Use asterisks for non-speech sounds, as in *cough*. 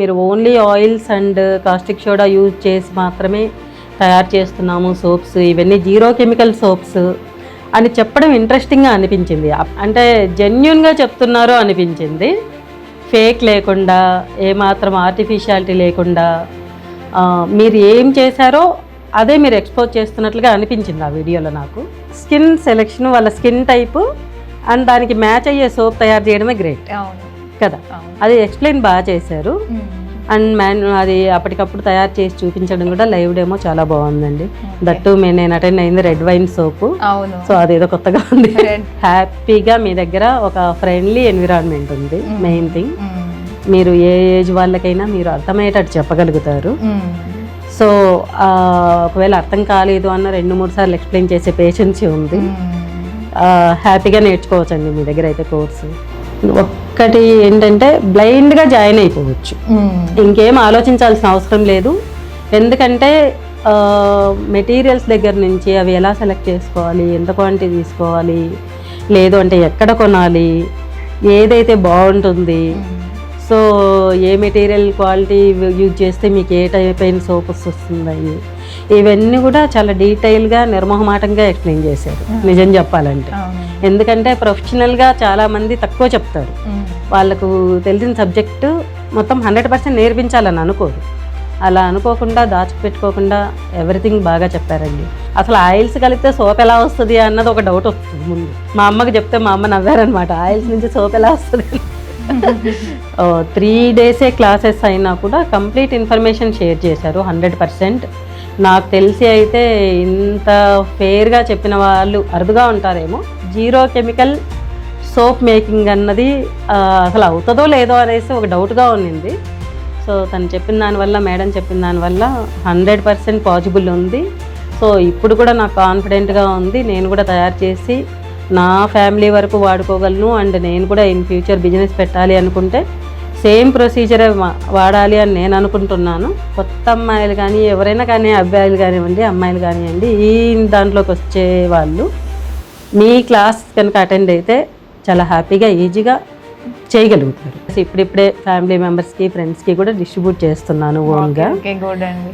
మీరు only oils and caustic soda use చేసి మాత్రమే తయారు చేస్తున్నాము సోప్స్. ఇవన్నీ జీరో కెమికల్ సోప్స్ అని చెప్పడం ఇంట్రెస్టింగ్గా అనిపించింది. అంటే జెన్యున్గా చెప్తున్నారు అనిపించింది. ఫేక్ లేకుండా ఏమాత్రం ఆర్టిఫిషియాలిటీ లేకుండా మీరు ఏం చేశారో అదే మీరు ఎక్స్పోజ్ చేస్తున్నట్లుగా అనిపించింది ఆ వీడియోలో నాకు. స్కిన్ సెలెక్షన్ వాళ్ళ స్కిన్ టైపు అండ్ దానికి మ్యాచ్ అయ్యే సోప్ తయారు చేయడమే గ్రేట్. అవును. కదా. అది ఎక్స్ప్లెయిన్ బాగా చేశారు. అండ్ మ్యాన్ అది అప్పటికప్పుడు తయారు చేసి చూపించడం కూడా లైవ్ డేమో చాలా బాగుందండి. దట్టు మే నేను అటెండ్ అయింది రెడ్ వైన్ సోపు. సో అదేదో కొత్తగా ఉంది. *laughs* హ్యాపీగా మీ దగ్గర ఒక ఫ్రెండ్లీ ఎన్విరాన్మెంట్ ఉంది. Main thing. మ్మ్. మీరు ఏ ఏజ్ వాళ్ళకైనా మీరు అర్థమయ్యేటట్టు చెప్పగలుగుతారు. మ్మ్. సో ఒకవేళ అర్థం కాలేదు అన్న రెండు మూడు సార్లు ఎక్స్ప్లెయిన్ చేసే పేషెన్స్ ఉంది. మ్మ్. హ్యాపీగా నేర్చుకోవచ్చండి మీ దగ్గర అయితే కోర్సు. ఒక్కటి ఏంటంటే బ్లైండ్గా జాయిన్ అయిపోవచ్చు. ఇంకేం ఆలోచించాల్సిన అవసరం లేదు. ఎందుకంటే మెటీరియల్స్ దగ్గర నుంచి అవి ఎలా సెలెక్ట్ చేసుకోవాలి ఎంత క్వాంటిటీ తీసుకోవాలి లేదు అంటే ఎక్కడ కొనాలి ఏదైతే బాగుంటుంది. సో ఏ మెటీరియల్ క్వాలిటీ యూజ్ చేస్తే మీకు ఏ టైప్ అయిన సోప్స్ వస్తున్నాయి ఇవన్నీ కూడా చాలా డీటెయిల్గా నిర్మోహమాటంగా ఎక్స్ప్లెయిన్ చేశారు. నిజం చెప్పాలంటే. ఎందుకంటే ప్రొఫెషనల్గా చాలామంది తక్కువ చెప్తారు. వాళ్ళకు తెలిసిన సబ్జెక్టు మొత్తం హండ్రెడ్ పర్సెంట్ నేర్పించాలని అనుకోరు. అలా అనుకోకుండా దాచిపెట్టుకోకుండా ఎవ్రీథింగ్ బాగా చెప్పారండి. అసలు ఆయిల్స్ కలిపితే సోప్ ఎలా వస్తుంది అన్నది ఒక డౌట్ వస్తుంది ముందు. మా అమ్మకి చెప్తే మా అమ్మ నవ్వారనమాట ఆయిల్స్ నుంచి సోప్ ఎలా వస్తుంది? *laughs* త్రీ డేసే క్లాసెస్ అయినా కూడా కంప్లీట్ ఇన్ఫర్మేషన్ షేర్ చేశారు హండ్రెడ్ పర్సెంట్. నాకు తెలిసి అయితే ఇంత ఫేర్గా చెప్పిన వాళ్ళు అరుదుగా ఉంటారేమో జీరో కెమికల్ సోప్ మేకింగ్ అన్నది అసలు అవుతుందో లేదో అనేసి ఒక డౌట్గా ఉన్నింది. సో తను చెప్పిన దానివల్ల మేడం చెప్పిన దానివల్ల హండ్రెడ్ పర్సెంట్ పాసిబుల్ ఉంది. సో ఇప్పుడు కూడా నాకు కాన్ఫిడెంట్గా ఉంది. నేను కూడా తయారు చేసి నా ఫ్యామిలీ వరకు వాడుకోగలను. అండ్ నేను కూడా ఇన్ ఫ్యూచర్ బిజినెస్ పెట్టాలి అనుకుంటే సేమ్ ప్రొసీజరే వాడాలి అని నేను అనుకుంటున్నాను. కొత్త అమ్మాయిలు కానీ ఎవరైనా కానీ అబ్బాయిలు కానివ్వండి అమ్మాయిలు కానివ్వండి ఈ దాంట్లోకి వచ్చే వాళ్ళు మీ క్లాస్ కనుక అటెండ్ అయితే చాలా హ్యాపీగా ఈజీగా చేయగలుగుతారు. ఇప్పుడిప్పుడే ఫ్యామిలీ మెంబర్స్కి ఫ్రెండ్స్కి కూడా డిస్ట్రిబ్యూట్ చేస్తున్నాను ఓన్గా గుడ్ అండి